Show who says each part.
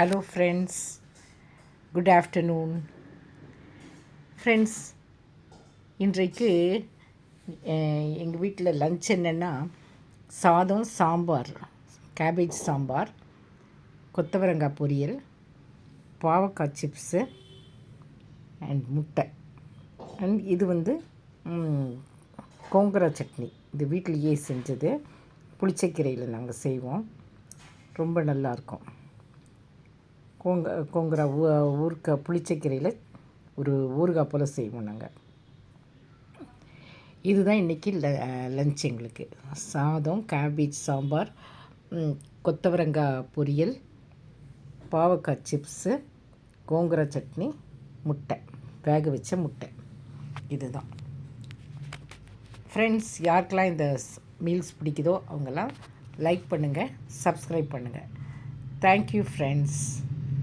Speaker 1: Hello friends good afternoon friends இன்றைக்கு எங்கள் வீட்டில் லஞ்ச் என்னென்னா சாதம் சாம்பார் கேபேஜ் சாம்பார் கொத்தவரங்காய் பொரியல் பாவக்காய் சிப்ஸு அண்ட் முட்டை. அண்ட் இது வந்து கோங்கரா சட்னி. இது வீட்டிலையே செஞ்சது. புளிச்சக்கீரையில் நாங்கள் செய்வோம். ரொம்ப நல்லாயிருக்கும் கோங்க கோங்குற ஊ ஊறுக்காய் புளிச்சக்கீரையில் ஒரு ஊறுகாய் போல் செய்வோம் நாங்கள் இதுதான் இன்றைக்கி ல லஞ்ச் எங்களுக்கு. சாதம் கேபேஜ் சாம்பார் கொத்தவரங்காய் பொரியல் பாவக்காய் சிப்ஸு கோங்குரா சட்னி முட்டை. வேக வச்ச முட்டை. இதுதான். ஃப்ரெண்ட்ஸ் யாருக்கெல்லாம் இந்த மீல்ஸ் பிடிக்குதோ அவங்கெல்லாம் லைக் பண்ணுங்கள் சப்ஸ்கிரைப் பண்ணுங்கள் தேங்க்யூ ஃப்ரெண்ட்ஸ்